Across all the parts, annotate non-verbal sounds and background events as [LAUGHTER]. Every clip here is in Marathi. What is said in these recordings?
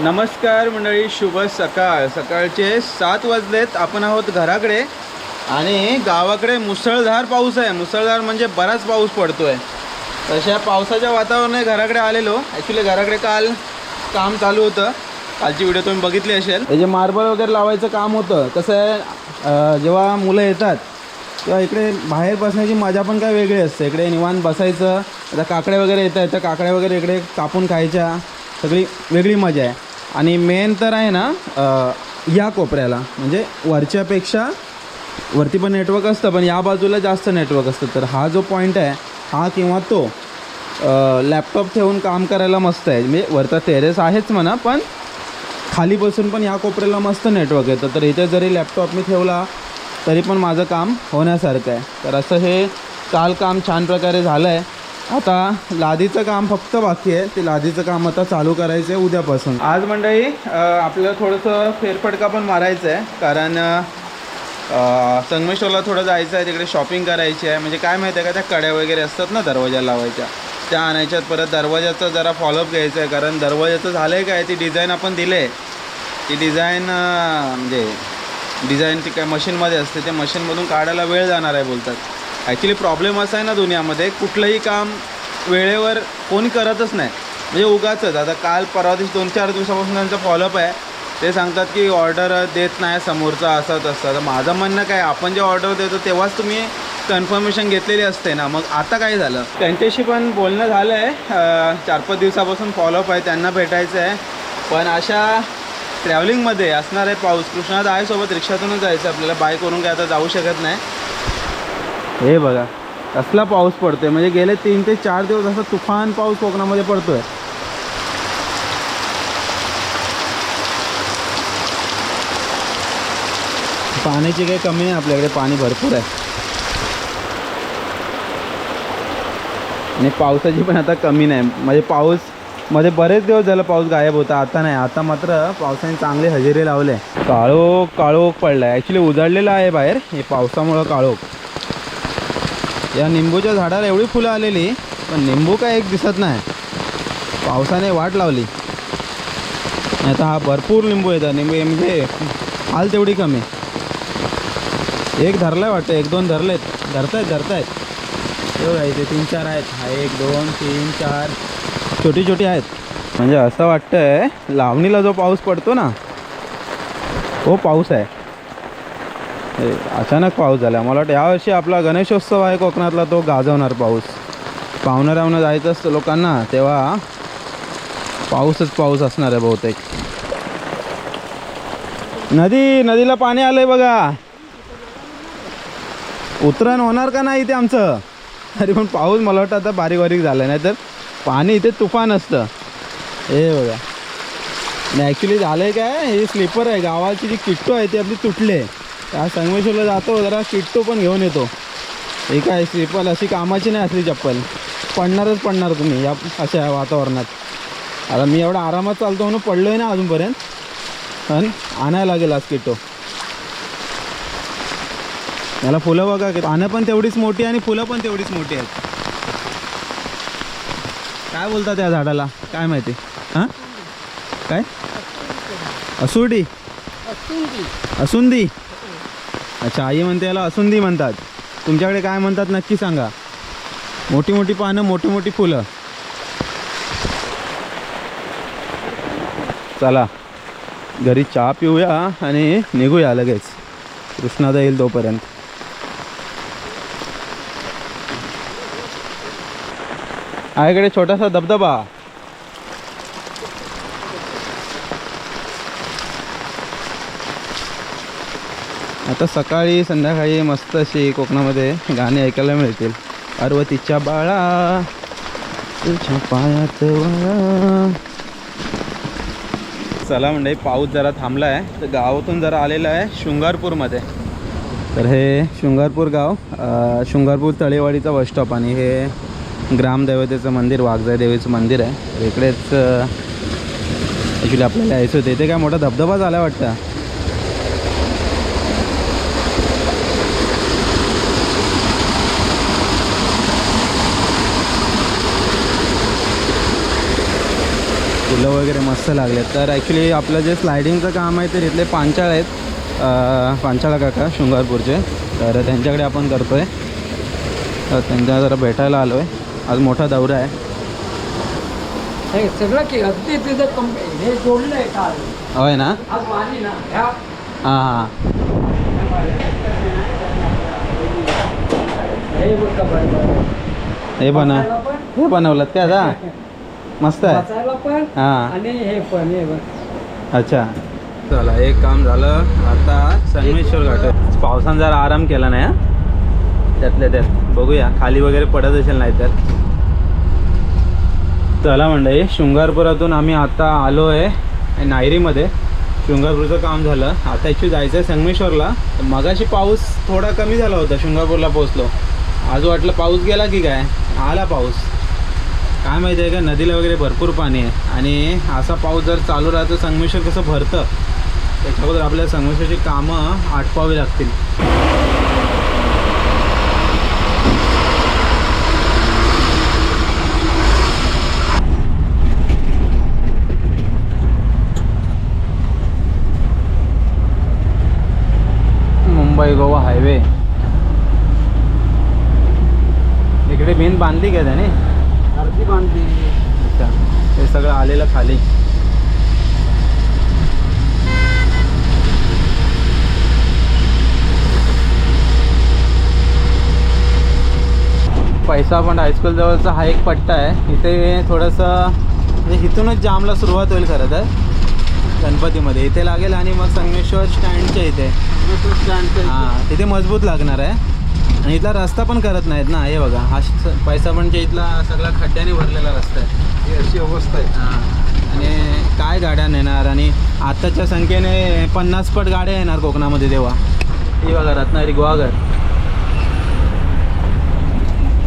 नमस्कार मंडळी शुभ सकाळ. सकाळचे सात वाजलेत. आपण आहोत घराकडे. आणि गावाकडे मुसळधार पाऊस आहे. मुसळधार म्हणजे बराच पाऊस पडतो आहे तशा पावसाच्या वातावरणात घराकडे आलेलो. ॲक्च्युली घराकडे काल काम चालू होतं. कालची व्हिडिओ तुम्ही बघितली असेल. हे जे मार्बल वगैरे लावायचं काम होतं कसं आहे जेव्हा मुलं येतात तेव्हा इकडे बाहेर बसण्याची मजा पण काय वेगळी असते. इकडे निवांत बसायचं. आता काकड्या वगैरे येत आहेत तर काकड्या वगैरे इकडे कापून खायच्या. सगळी वेगळी मजा आहे. आणि मेन तर आहे ना या कोपऱ्याला. म्हणजे वरच्यापेक्षा वरती पण नेटवर्क असतं पण या बाजूला जास्त नेटवर्क असतं. तर हा जो पॉईंट आहे हा किंवा तो लॅपटॉप ठेवून काम करायला मस्त आहे. म्हणजे वरचा टेरेस आहेच म्हणा पण खाली बसून पण या कोपऱ्याला मस्त नेटवर्क येतं. तर इथे जरी लॅपटॉप मी ठेवला तरी पण माझं काम होण्यासारखं आहे. तर असं हे काल काम छान प्रकारे झालं आहे आता लादीचं काम फक्त बाकी आहे. ते लादीचं काम आता चालू करायचं आहे उद्यापासून. आज मंडळी आपलं आपल्याला थोडंसं फेरफटका पण मारायचं आहे कारण संगमेश्वरला थोडं जायचं आहे तिकडे शॉपिंग करायची आहे. म्हणजे काय माहिती आहे का त्या कड्या वगैरे असतात ना दरवाजा लावायच्या. त्या आणायच्यात परत दरवाजाचं जरा फॉलोअप घ्यायचं आहे कारण दरवाजाचं झालं आहे काय ती डिझाईन आपण दिले आहे ती डिझाईन म्हणजे डिझाईन ती काय मशीनमध्ये असते. ते मशीनमधून काढायला वेळ जाणार आहे बोलतात. ॲक्च्युली प्रॉब्लेम असा आहे ना दुनियामध्ये कुठलंही काम वेळेवर कोणी करतच नाही. म्हणजे उगाच आता काल परवा दिवशी दोन चार दिवसापासून त्यांचा फॉलोअप आहे. ते सांगतात की ऑर्डर देत नाही समोरचा असं तसं. तर माझं म्हणणं काय आपण जे ऑर्डर देतो तेव्हाच तुम्ही कन्फर्मेशन घेतलेली असते ना. मग आता काय झालं? त्यांच्याशी पण बोलणं झालं आहे चार पाच दिवसापासून फॉलोअप आहे. त्यांना भेटायचं आहे. पण अशा ट्रॅव्हलिंगमध्ये असणार आहे पाऊस. कृष्णा आहे सोबत रिक्षातूनच जायचं आपल्याला बाय करून काय आता जाऊ शकत नाही. हे बघा असला पाऊस पडतोय. म्हणजे गेले तीन ते चार दिवस असा तुफान पाऊस कोकणामध्ये पडतोय. पाण्याची काही कमी नाही आपल्याकडे पाणी भरपूर आहे. आणि पावसाची पण आता कमी नाही. म्हणजे पाऊसमध्ये बरेच दिवस झाला पाऊस गायब होता आता नाही. आता मात्र पावसाने चांगले हजेरी लावले. काळोख काळोख पडलाय. ॲक्च्युली उजाडलेला आहे बाहेर. हे पावसामुळं काळोख. या निंबूच्या झाडाला एवढी फुलं आलेली पण निंबू काय एक दिसत नाही. पावसाने वाट लावली. नाही आता हा भरपूर लिंबू येतात. निंबू म्हणजे हाल तेवढी कमी. एक धरलाय वाटतं एक दोन धरलेत. धरतायत धरतायत. एवढं आहे ते तीन चार आहेत. हा एक दोन तीन चार. छोटी छोटी आहेत. म्हणजे असं वाटतंय लावणीला जो पाऊस पडतो ना तो पाऊस आहे. अचानक पाऊस झाला. मला वाटतं यावर्षी आपला गणेशोत्सव आहे कोकणातला तो गाजवणार पाऊस. पाहुणाऱ्यावनं जायचं असतं लोकांना तेव्हा पाऊसच पाऊस असणार आहे बहुतेक. नदी नदीला पाणी आलंय बघा. उतरण होणार का नाही इथे आमचं? तरी पण पाऊस मला वाटतं आता बारीक बारीक झालं नाही तर पाणी इथे तुफान असतं. हे बघा. नाही ॲक्च्युली झालं आहे काय? हे स्लीपर आहे गावाची जी किट्टो आहे ती आपली तुटली आहे. त्या संगमेश्वरला जातो जरा किट्टो पण घेऊन येतो. हे काय स्लीपर अशी कामाची नाही असली चप्पल. पडणारच पडणार तुम्ही या अशा वातावरणात. आता मी एवढा आरामात चालतो म्हणून पडलो आहे ना अजूनपर्यंत. पण आणायला लागेल आज किट्टो याला फुलं बघा की पानं पण तेवढीच मोठी आणि फुलं पण तेवढीच मोठी आहेत. काय बोलतात त्या झाडाला? काय माहिती? हां? काय? असुडी असुंदी. अच्छा आई म्हणते याला असुंदी म्हणतात. तुमच्याकडे काय म्हणतात नक्की सांगा. मोठी मोठी पानं मोठी मोठी फुलं. चला घरी चहा पिऊया आणि निघूया लगेच. कृष्णादा येईल तोपर्यंत. आईकडे छोटासा धबधबा. आता सकाळी संध्याकाळी मस्त अशी कोकणामध्ये गाणी ऐकायला मिळतील. पार्वतीच्या बाळा तुझ्या पायात चला म्हणजे पाऊस जरा थांबला आहे तर गावातून जरा आलेला आहे शृंगारपूरमध्ये. तर हे शृंगारपूर गाव शृंगारपूर तळेवाडीचा बस स्टॉप आणि हे ग्रामदेवतेचं मंदिर वाघजाई देवीचं मंदिर आहे. तर इकडेच ॲक्च्युली आपल्याला यायचं होतं. इथे काय मोठा धबधबा झाला वाटतं. फुलं वगैरे मस्त लागले तर ॲक्च्युली आपलं जे स्लायडिंगचं काम आहे ते तिथले पांचाळ आहेत. पांचाळा काका शृंगारपूरचे. तर त्यांच्याकडे आपण करतो आहे तर त्यांच्या जरा भेटायला आलो आहे आज मोठा दौरा आहे. सगळं की अगदी तिथं कंप हे जोडलंय काल. होय ना? आज वाली ना ह्या. हां हां. हे बघ का बरं हे हे बनवलं काय आता? [LAUGHS] मस्त आहे. पण हां. आणि हे पण हे बघ. अच्छा. चला एक काम झालं. आता संगमेश्वर घाट. पावसानं जरा आराम केला नाही हा? त्यातल्या त्यात. बघूया खाली वगैरे पडत असेल नाही तर. चला मंडळी शृंगारपुरातून आम्ही आता आलो आहे नायरीमध्ये. शृंगारपूरचं काम झालं. आता ॲक्च्युली जायचं आहे संगमेश्वरला. तर मगाशी पाऊस थोडा कमी झाला होता शृंगारपूरला पोहोचलो. आज वाटलं पाऊस गेला की काय? आला पाऊस. काय माहिती आहे का? नदीला वगैरे भरपूर पाणी आहे. आणि असा पाऊस जर चालू राहतो संगमेश्वर कसं भरतं? त्याच्याबद्दल आपल्या संगमेश्वरची कामं आटपावी लागतील. मुंबई गोवा हायवे. इकडे मेन बांधली का त्याने अर्धी बांधली अच्छा हे सगळं आलेलं खाली. पैसा पण हायस्कूल जवळचा हा एक पट्टा आहे. इथे थोडंसं म्हणजे इथूनच जामला सुरुवात होईल खरं तर. गणपतीमध्ये. इथे लागेल आणि मग संगमेश्वर स्टँडच्या इथे. हां तिथे मजबूत लागणार आहे. आणि इथला रस्ता पण करत नाहीत ना हे बघा हा पैसा म्हणजे इथला सगळा खड्ड्याने भरलेला रस्ता आहे. ही अशी अवस्था आहे. हां. आणि काय गाड्या नेणार? आणि आताच्या संख्येने पन्नास पट गाड्या येणार कोकणामध्ये तेव्हा. ही बघा रत्नागिरी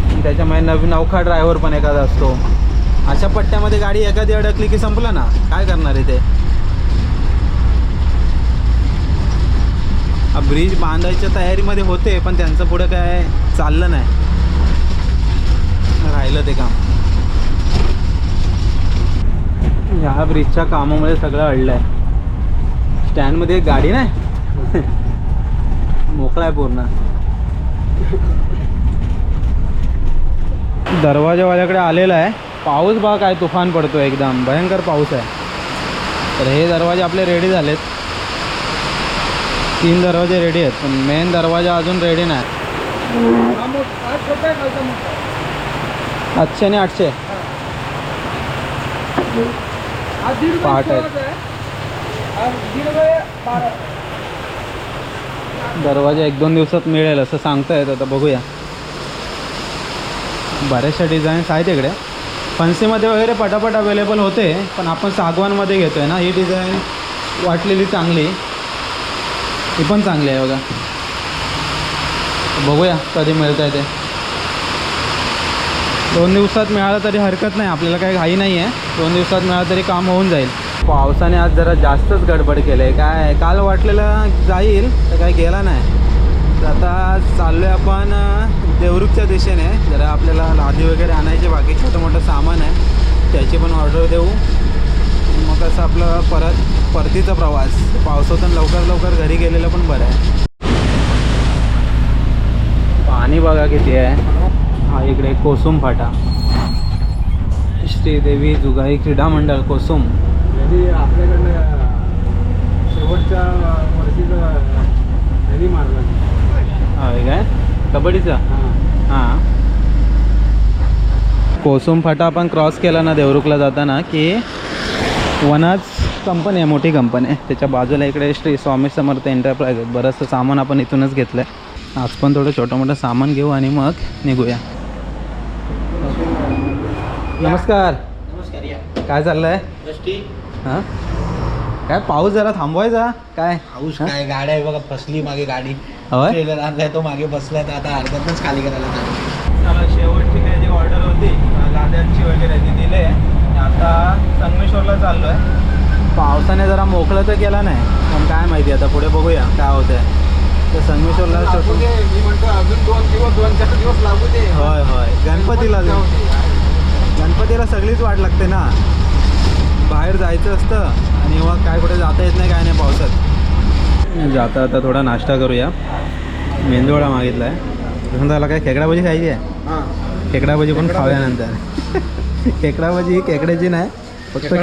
आणि त्याच्यामुळे नवीन नौखा ड्रायव्हर पण एखादा असतो. अशा पट्ट्यामध्ये गाडी एखादी अडकली की संपलं ना? काय करणार आहे ते ब्रिज बांधायच्या तयारीमध्ये होते पण त्यांचं पुढे काय चाललं नाही. राहिलं ते काम. ह्या ब्रिजच्या कामामुळे सगळं अडलं आहे स्टँडमध्ये एक गाडी नाही? मोकळा आहे पूर्ण. दरवाजावाल्याकडे आलेला आहे. पाऊस बघा काय तुफान पडतो एकदम. भयंकर पाऊस आहे. तर हे दरवाजे आपले रेडी झालेत. तीन दरवाजे रेडी आहेत पण मेन दरवाजा अजून रेडी नाही. आठशे आणि आठशे. हा आहेत. आहे. दरवाजा एक दोन दिवसात मिळेल असं सांगता येत आता बघूया. बऱ्याचशा डिझाईन्स आहेत इकडे. फन्सीमध्ये वगैरे पटापट अवेलेबल होते पण आपण सागवानमध्ये घेतो आहे ना. ही डिझाईन वाटलेली चांगली. हे पण चांगली आहे बघा. बघूया कधी मिळत आहे ते. दोन दिवसात मिळालं तरी हरकत नाही आपल्याला काही घाई नाही आहे दोन दिवसात मिळालं तरी काम होऊन जाईल. पावसाने आज जरा जास्तच गडबड केलं आहे काय काल वाटलेलं जाईल तर काय गेला नाही. तर आता चाललो आहे आपण देवरुखच्या दिशेने. जरा आपल्याला लादी वगैरे आणायचे बाकी छोटं मोठं सामान आहे. त्याची पण ऑर्डर देऊ. असं आपलं परत परतीचा प्रवास. पावसातून लवकर लवकर घरी गेलेलं पण बरं आहे. पाणी बघा किती आहे. हा इकडे कोसुम फाटा. श्रीदेवी जुगाई क्रीडा मंडळ कोसुम. आपल्याकडनं शेवटच्या वर्षीचा त्यांनी मारला. हा हे काय? कबड्डीचा? हां. हां. कोसुम फाटा आपण क्रॉस केला ना देवरुखला जाताना की वनाज कंपनी आहे मोठी कंपनी आहे. त्याच्या बाजूला इकडे श्री स्वामी समर्थ एंटरप्राइज आहेत. बरंचसं सामान आपण इथूनच घेतलं आहे आज पण थोडं छोटं मोठं सामान घेऊ आणि मग निघूया. नमस्कार. नमस्कार या. काय चाललंय? हां? काय पाऊस जरा थांबवायचा? काय? पाऊस? काय? गाड्या आहे बघा फसली मागे गाडी. होय? ट्रेलर आणलाय तो मागे बसलाय तर आता अर्ध्यातच खाली करायला शेवटची काय जी ऑर्डर होती लाद्यांची वगैरे ती दिली आहे. आता संगमेश्वरला चाललो आहे पावसाने जरा मोकळं तर केला नाही पण काय माहिती आता पुढे बघूया काय होतंय. तर संगमेश्वरला अजून दोन दिवस दोन चार दिवस लागू दे. होय होय. गणपतीला गणपतीला सगळीच वाट लागते ना. बाहेर जायचं असतं आणि मग काय कुठे जाता येत नाही काय नाही पावसात. जाता आता थोडा नाश्ता करूया. मेंदूवडा मागितला आहे त्याला काय? खेकडा भाजी खायची आहे? हां. खेकडा भाजी पण खाऊया नंतर. खेकडा भाजी ही खेकड्याची नाही फक्त खे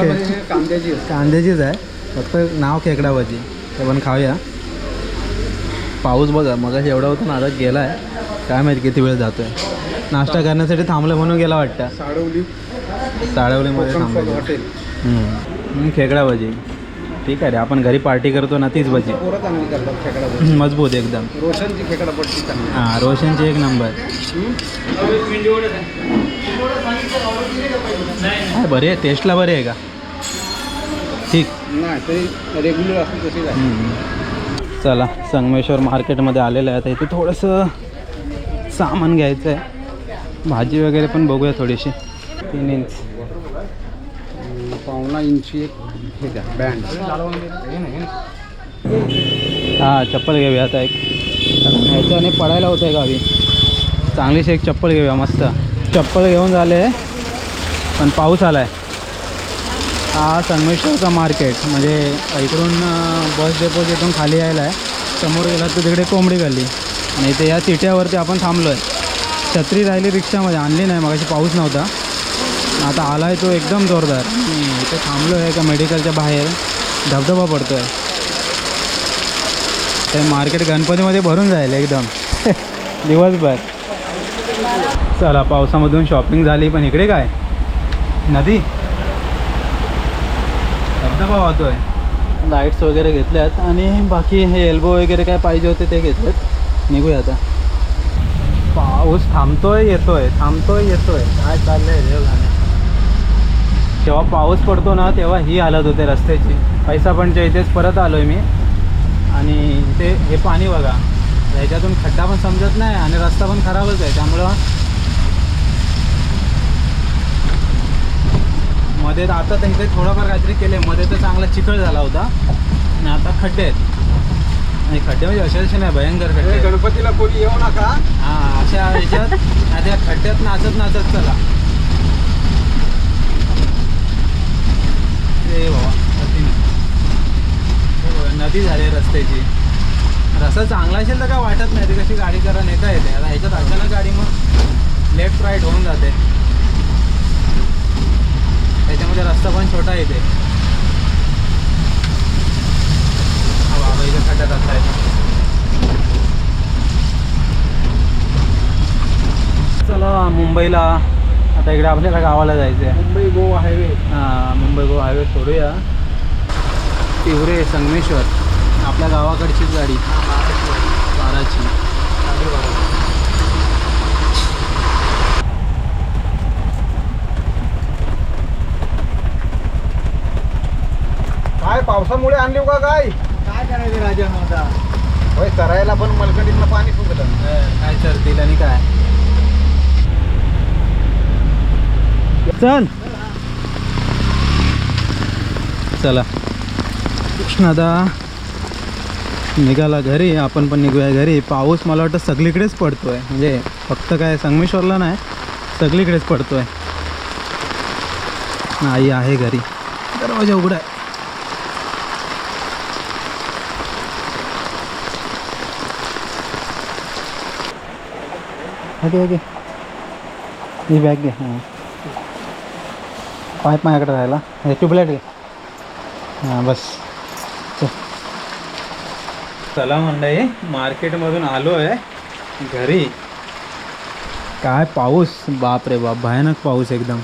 कांद्याची कांद्याचीच आहे. फक्त नाव खेकडा भाजी ते पण खाऊया. पाऊस बघा मगाशी एवढा होता ना आता गेला आहे काय माहिती किती वेळ जातो आहे नाश्ता करण्यासाठी थांबलं म्हणून गेला वाटतं. साडवली. साडवलीमध्ये थांबलं. खेकडा भाजी ठीक आहे रे आपण घरी पार्टी करतो ना तीच भाजी. मजबूत एकदम. रोशनची खेकडा हां रोशनची एक नंबर. काय बरे आहे टेस्टला बरे आहे का? ठीक. नाही तरी रेग्युलर तशीच आहे. चला संगमेश्वर मार्केटमध्ये आलेलं आहे. आता इथे थोडंसं सामान घ्यायचं आहे. भाजी वगैरे पण बघूया थोडीशी. तीन इंच पावणा इंची एक हे द्या बँड हां चप्पल घेऊया आता एक. ह्याच्याने पडायला होतं आहे गावी चांगलीशी एक चप्पल घेऊया मस्त. चप्पल घेऊन झाले. पण पाऊस आला आहे हा संगमेश्वरचा मार्केट म्हणजे इकडून बस डेपो इथून खाली यायला आहे समोर गेला तर तिकडे कोंबडी गल्ली. आणि इथे या चिट्यावरती आपण थांबलो आहे छत्री राहिली रिक्षामध्ये आणली नाही मगाशी पाऊस नव्हता. आता आला आहे तो एकदम जोरदार. इथे थांबलो आहे एका मेडिकलच्या बाहेर. धबधबा पडतो आहे ते मार्केट गणपतीमध्ये भरून जाईल एकदम. [LAUGHS] दिवसभर. चला पावसामधून शॉपिंग झाली पण इकडे काय? नदी? धबधबा वाहतोय? लाईट्स वगैरे घेतल्यात आणि बाकी हे एल्बो वगैरे काय पाहिजे होते ते घेतलेत. निघूया आता. पाऊस थांबतोय येतोय थांबतोय येतोय. काय चाललंय रे गाणे? जेव्हा पाऊस पडतो ना तेव्हा ही हालत होते रस्त्याची. पैसा पणच्या इथेच परत आलोय मी. आणि ते हे पाणी बघा. ह्याच्यातून खड्डा पण समजत नाही आणि रस्ता पण खराबच आहे. त्यामुळं मध्ये तर आता इथे थोडंफार काहीतरी केले मध्ये तर चांगला चिखल झाला होता. आणि आता खड्डे आहेत. आणि खड्डे म्हणजे असे असे नाही भयंकर खड्डे. गणपतीला कोणी येऊ नका. हा अशा ह्याच्यात आणि त्या खड्ड्यात नाचत नाचत चला. बाबा नदी. हे नदी झाली रस्त्याची. रस्ता चांगला असेल तर काय वाटत नाही ती कशी गाडी करा नेता येते. आता ह्याच्यात अचानक गाडी मग लेफ्ट राईट होऊन जाते. त्याच्यामध्ये रस्ता पण छोटा येते बाबा इथे खड्ड्यात चला मुंबईला. आता इकडे आपल्याला गावाला जायचं आहे मुंबई गोवा हायवे. हां मुंबई गोवा हायवे सोडूया. तिवरे संगमेश्वर. आपल्या गावाकडचीच गाडी. बाराची. काय पावसामुळे आणली का काय? काय करायचं राजा माझा होय करायला पण मलकडीतलं पाणी सुकलं काय चरतील आणि काय? चल. चला. कृष्णादा निघाला घरी. आपण पण निघूया घरी. पाऊस मला वाटतं सगळीकडेच पडतोय. म्हणजे फक्त काय संगमेश्वरला नाही सगळीकडेच पडतोय. आई आहे घरी. दरवाजा उघडा आहे ओके ओके ही बॅग घे हां पाईप माझ्याकडे राहिला हे ट्यूबलाईट घे हां बस चल मंडळी मार्केटमधून आलो आहे घरी काय पाऊस बाप रे बाप भयानक पाऊस एकदम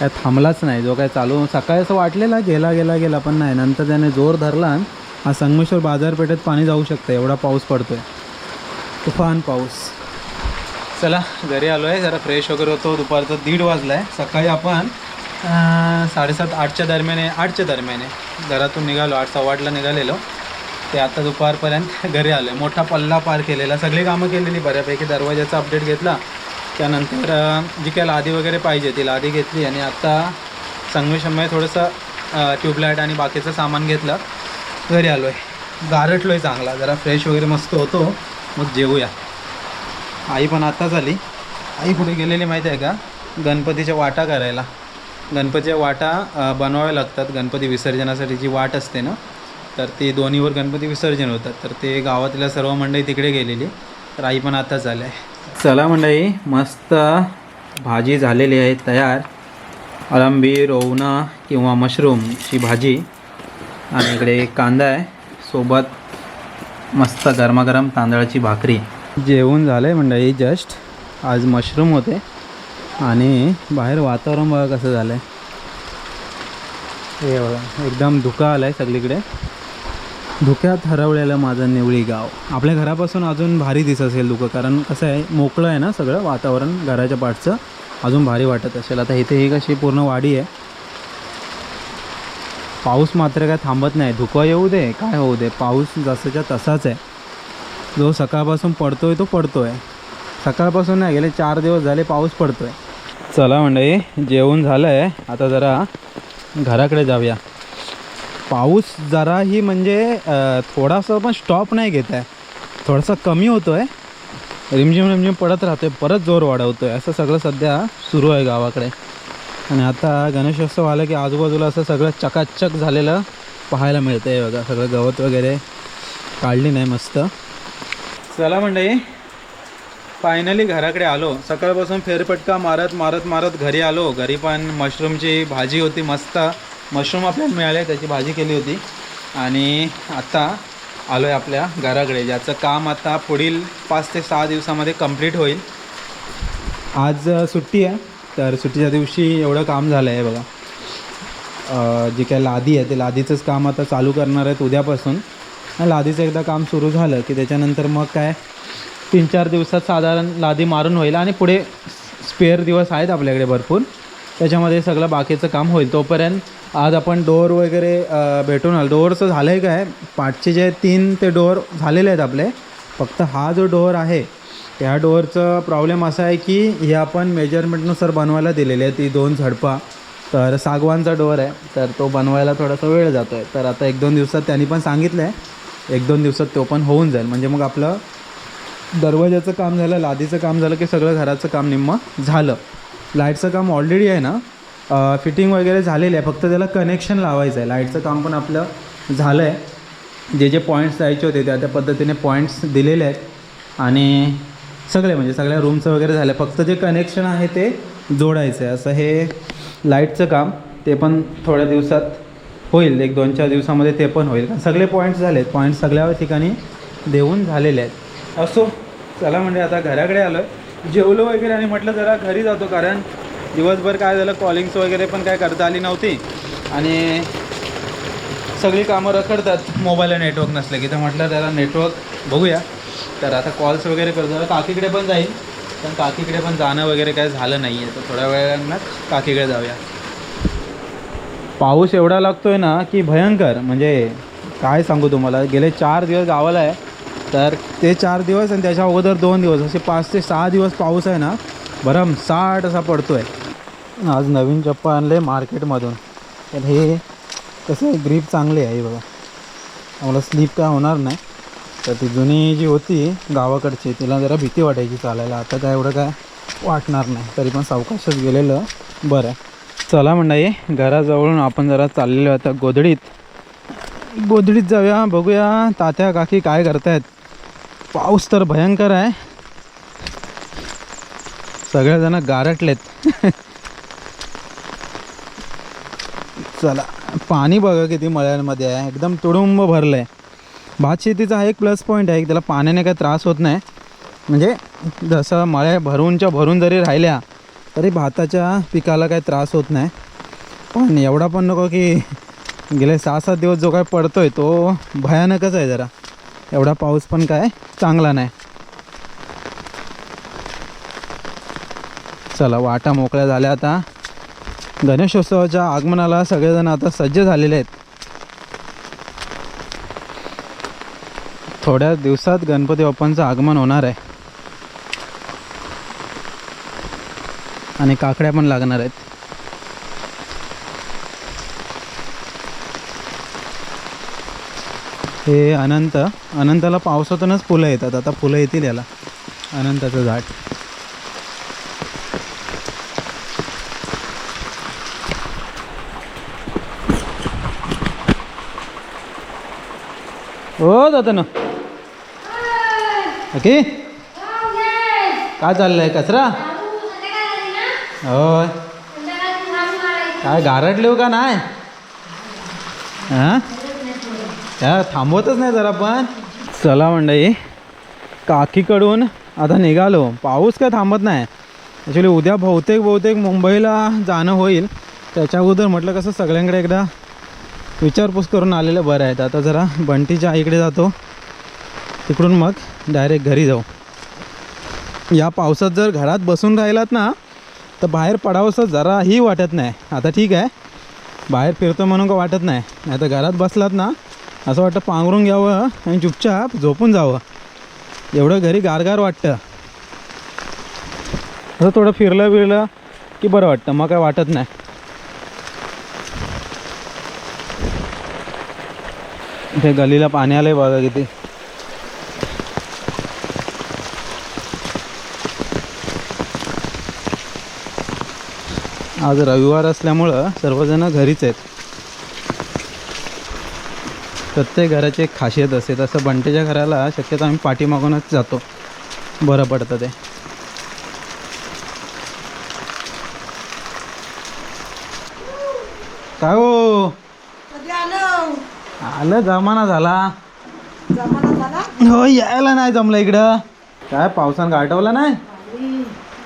काय थांबलाच नाही जो काय चालू सकाळी असं वाटलेला गेला गेला गेला पण नाही नंतर त्याने जोर धरला हा संगमेश्वर बाजारपेठेत पाणी जाऊ शकतं एवढा पाऊस पडतोय तुफान पाऊस. चला घरी आलो आहे जरा फ्रेश वगैरे होतो. दुपारचं दीड वाजला आहे सकाळी आपण साडेसात आठच्या दरम्यान आहे आठच्या दरम्यान आहे घरातून निघालो. आठ सव्वा निघालेलो. ते आता दुपारपर्यंत घरी आलो आहे मोठा पल्ला पार केलेला. सगळी कामं केलेली. बऱ्यापैकी दरवाजाचा अपडेट घेतला. त्यानंतर जी काय लादी वगैरे पाहिजे ती लादी घेतली. आणि आत्ता संगमेशमय थोडंसं ट्यूबलाईट आणि बाकीचं सामान घेतलं. घरी आलो आहे गारटलो आहे चांगला. जरा फ्रेश वगैरे मस्त होतो. मग जेवूया आई पण आत्ताच आली. आई कुठे गेलेली माहिती आहे का? गणपतीच्या वाटा करायला. गणपतीच्या वाटा बनवाव्या लागतात गणपती विसर्जनासाठी. जी वाट असते ना तर ती दोन्हीवर गणपती विसर्जन होतात. तर ते गावातल्या सर्व मंडळी तिकडे गेलेली. तर आई पण आत्ताच आली आहे. चला मंडळी मस्त भाजी झालेली आहे तयार. अळंबी रोवणा किंवा मशरूमची भाजी. आणि इकडे कांदा आहे. सोबत मस्त गरमागरम तांदळाची भाकरी. जेवण झालं आहे मंडळी जस्ट आज मशरूम होते. आणि बाहेर वातावरण बघा कसं झालं आहे हे बघा एकदम धुका आला आहे सगळीकडे. धुक्यात हरवलेलं माझं निवळी गाव. आपल्या घरापासून अजून भारी दिसत असेल धुकं कारण कसं आहे मोकळं आहे ना सगळं वातावरण घराच्या पाठचं. अजून भारी वाटत असेल. आता इथे ही कशी पूर्ण वाडी आहे. पाऊस मात्र काय थांबत नाही. धुकं येऊ दे काय होऊ दे पाऊस जसाच्या तसाच आहे. जो सकाळपासून पडतो आहे तो पडतो आहे सकाळपासून नाही गेले चार दिवस झाले पाऊस पडतो आहे चला मंडळी जेवण झालं आहे आता जरा घराकडे जाऊया. पाऊस जराही म्हणजे थोडासा पण स्टॉप नाही घेत आहे. थोडासा कमी होतो आहे रिमझिम रिमझिम पडत राहतो आहे परत जोर वाढवतो आहे असं सगळं सध्या सुरू आहे गावाकडे. आणि आता गणेशोत्सव आला की आजूबाजूला असं सगळं चकाचक झालेलं पाहायला मिळतं आहे बघा. सगळं गवत वगैरे काढली नाही मस्त. चला मंडळी फायनली घराकडे आलो. सकाळपासून फेरपटका मारत मारत मारत घरी आलो. घरी पण मशरूमची भाजी होती मस्त. मशरूम आपल्याला मिळाले त्याची भाजी केली होती. आणि आता आलो आहे आपल्या घराकडे ज्याचं काम आता पुढील पाच ते सहा दिवसामध्ये कंप्लीट होईल. आज सुट्टी आहे. तर सुट्टीच्या दिवशी एवढं काम झालं आहे बघा. जे जी काय लादी आहे ते लादीचंच काम आता चालू करणार आहेत उद्यापासून. आणि लादीचं एकदा काम सुरू झालं की त्याच्यानंतर मग काय तीन चार दिवसात साधारण लादी मारून होईल आणि पुढे स्पेअर दिवस आहेत आपल्याकडे भरपूर. त्याच्यामध्ये सगळं बाकीचं काम होईल. तोपर्यंत आज आपण डोअर वगैरे भेटून आलो. डोअरचं झालं आहे काय पाठचे जे तीन ते डोअर झालेले आहेत आपले. फक्त हा जो डोअर आहे त्या डोअरचं प्रॉब्लेम असा आहे की हे आपण मेजरमेंटनुसार बनवायला दिलेले आहे ती दोन झडपा. तर सागवानचा डोअर आहे तर तो बनवायला थोडासा वेळ जातो आहे तर आता एक दोन दिवसात त्यांनी पण सांगितलं आहे एक दोन दिवसात तो पण होऊन जाईल. म्हणजे मग आपलं दरवाजाचं काम झालं लादीचं काम झालं की सगळं घराचं काम निम्म झालं. लाईटचं काम ऑलरेडी आहे ना? फिटिंग वगैरे झालेलं आहे फक्त त्याला कनेक्शन लावायचं आहे. लाईटचं काम पण आपलं झालं आहे जे जे पॉईंट्स द्यायचे होते त्या त्या पद्धतीने पॉईंट्स दिलेले आहेत. आणि सगळे म्हणजे सगळ्या रूमचं वगैरे झालं. फक्त जे कनेक्शन आहे ते जोडायचं आहे. असं हे लाईटचं काम ते पण थोड्या दिवसात होईल. एक दोन चार दिवसामध्ये ते पण होईल. कारण सगळे पॉईंट्स झाले आहेत पॉईंट्स सगळ्या ठिकाणी देऊन झालेले आहेत. असो चला म्हणजे आता घराकडे आलो जेवलो वगैरे आणि म्हटलं जरा घरी जातो कारण दिवसभर काय झालं कॉलिंग्स वगैरे पण काय करता आली नव्हती. आणि सगळी कामं रखडतात. मोबाईलला नेटवर्क नसले की. तर म्हटलं त्याला नेटवर्क बघूया. तर आता कॉल्स वगैरे करतो. काकीकडे पण जाईल. पण काकीकडे पण जाणं वगैरे काय झालं नाही आहे तर थोड्या वेळानं काकीकडे जाऊया. पाऊस एवढा लागतोय ना की भयंकर. म्हणजे काय सांगू तुम्हाला? गेले चार दिवस गावाला आहे. तर ते चार दिवस आणि त्याच्या अगोदर दोन दिवस. असे पाच ते सहा दिवस पाऊस आहे ना भरम साठ असा पडतो आहे आज नवीन चप्पल आणले मार्केटमधून. तर हे कसं ग्रीप चांगली आहे बघा. आम्हाला स्लीप काय होणार नाही. तर ती जुनी जी होती गावाकडची तिला जरा भीती वाटायची चालायला. आता काय एवढं काय वाटणार नाही. तरी पण सावकाशच गेलेलं बरं. चला मंडळी घराजवळून आपण जरा चाललेलो आता गोधडीत. गोधडीत जाऊया बघूया तात्या काकी काय करतायत. पाऊस तर भयंकर आहे. सगळेजण गारटलेत. [LAUGHS] चला पाणी बघा किती मळ्यांमध्ये आहे. एकदम तुडुंब भरलं आहे भात शेतीचा हा एक प्लस पॉईंट आहे की त्याला पाण्याने काही त्रास होत नाही. म्हणजे जसं मळ्या भरूनच्या भरून जरी राहिल्या तरी भाताच्या पिकाला काही त्रास होत नाही. पण एवढा पण नको की गेले सहा सात दिवस जो काय पडतो आहे तो भयानकच आहे जरा. एवढा पाऊस पण काय चांगला नाही. चला वाटा मोकळ्या झाल्या आता. गणेशोत्सवाच्या आगमनाला सगळेजण आता सज्ज झालेले आहेत. थोड्या दिवसात गणपती बाप्पांचं आगमन होणार आहे. आणि काकड्या पण लागणार आहेत. हे अनंत अनंताला पावसातूनच फुलं येतात. आता फुलं येतील याला. अनंताचं झाड. हो जातं ना ओके? काय चाललंय कचरा? होय. काय गारटले का नाही? हां? त्या थांबवतच नाही जरा पण. चला मंडळी काकीकडून आता निघालो. पाऊस काय थांबत नाही. ॲक्च्युली उद्या बहुतेक बहुतेक मुंबईला जाणं होईल. त्याच्या अगोदर म्हटलं कसं सगळ्यांकडे एकदा विचारपूस करून आलेलं बरं आहे आता जरा बंटीच्या आईकडे जातो. तिकडून मग डायरेक्ट घरी जाऊ. या पावसात जर घरात बसून राहिलात ना तर बाहेर पडावंसं जराही वाटत नाही. आता ठीक आहे. बाहेर फिरतो म्हणून का वाटत नाही. नाही तर घरात बसलात ना असं वाटतं पांघरून घ्यावं आणि चुपचाप झोपून जावं. एवढं घरी गारगार वाटतं. असं थोडं फिरलं बिरलं की बरं वाटतं. मग काय वाटत नाही. इथे गलीला पाणी आलं आहे बघा किती. आज रविवार असल्यामुळं सर्वजण घरीच आहेत. प्रत्येक घराची एक खासियत असते. तसं बंटेच्या घराला शक्यतो आम्ही पाठीमागूनच जातो. बरं पडतं ते. काय हो? आलं? जमाना झाला. हो यायला नाही जमलं इकडं. काय पावसानं गाठवला नाही?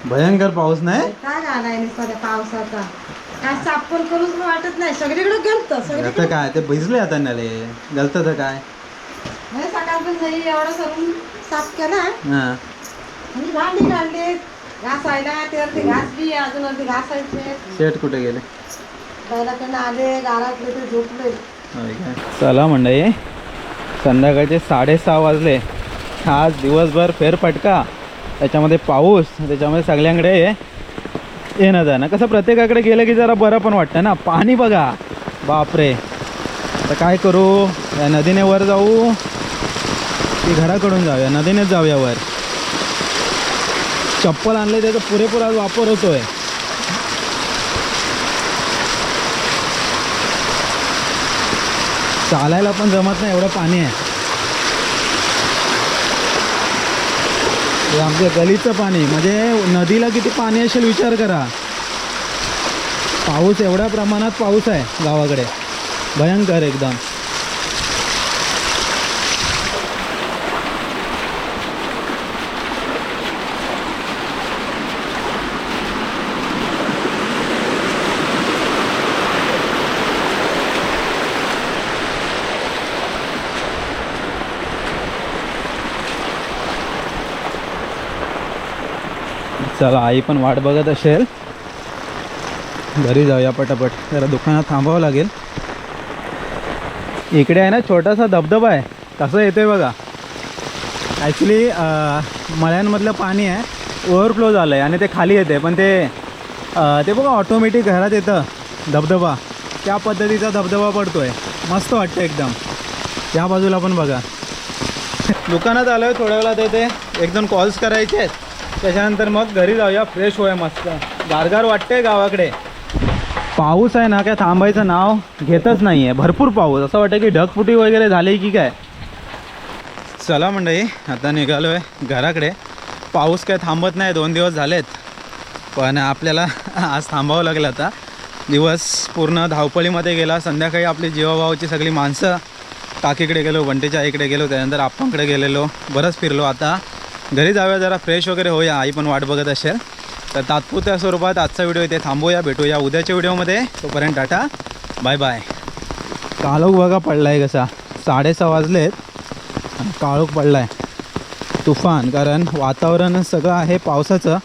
भयंकर पाऊस नाही? काय आलाय पावसाचा? काय साफ पण पण वाटत नाही. सगळीकडे गलत आता सगळीकडे काय? ते भिजले आता नाले. गलतं तर काय? म्हणजे सकाळपासून नाही एवढं करून साफ केला हां. म्हणजे भांडी काढली घासायला त्यावरती घास बी अजून घासायचे. शेट कुठे गेले? आले दारातले ते झोपले. होय काय? चला मंडळी संध्याकाळचे साडेसहा वाजले. आज दिवसभर फेरफटका. त्याच्यामध्ये पाऊस त्याच्यामध्ये सगळ्यांकडे येणं जाणं. कसं प्रत्येकाकडे गेलं की जरा बरं पण वाटतं ना? पाणी बघा. बापरे. आता काय करू? या नदीने वर जाऊ की घराकडून जाऊया नदीनेच जाऊया वर चप्पल आणले त्याचा पुरेपूर आज वापर होतोय. चालायला पण जमत नाही एवढं पाणी आहे. हे आमच्या गलीचं पाणी म्हणजे नदीला किती पाणी असेल विचार करा. पाऊस एवढ्या प्रमाणात पाऊस आहे गावाकडे. भयंकर एकदम. चला आई पण वाट बघत असेल. घरी जाऊया पटापट. जरा दुकानात थांबावं लागेल. इकडे आहे ना छोटासा धबधबा आहे. कसं येतोय बघा. ॲक्च्युली मळ्यांमधलं पाणी आहे. ओव्हरफ्लो झालं आहे आणि ते खाली येते. पण ते ते बघा ऑटोमॅटिक घरात येतं. धबधबा. त्या पद्धतीचा धबधबा पडतो आहे मस्त वाटतं एकदम. या बाजूला पण बघा. दुकानात आलं आहे थोड्या वेळात येते. एक दोन कॉल्स करायचे आहेत. त्याच्यानंतर मग घरी जाऊया फ्रेश होऊया मस्त. गारगार वाटतंय गावाकडे. पाऊस आहे ना काय थांबायचं नाव घेतच नाही आहे भरपूर पाऊस. असं वाटतं की ढगफुटी वगैरे झाली की काय? चला मंडळी आता निघालो आहे घराकडे. पाऊस काय थांबत नाही दोन दिवस झालेत. पण आपल्याला आज थांबावं लागलं आता. दिवस पूर्ण धावपळीमध्ये गेला. संध्याकाळी आपली जीवाभावाची सगळी माणसं काकीकडे गेलो बंटेच्या आईकडे गेलो त्यानंतर आपणकडे गेलेलो बरंच फिरलो आता. घरी जाऊया जरा फ्रेश वगैरे होऊया. आई पण वाट बघत असेल. तर तात्पुरत्या स्वरूपात आजचा व्हिडिओ इथे थांबूया भेटूया उद्याच्या व्हिडिओमध्ये तोपर्यंत टाटा. बाय बाय काळोख बघा पडला आहे कसा. साडेसहा वाजलेत. आणि काळोख पडला आहे तुफान कारण वातावरण सगळं आहे पावसाचं.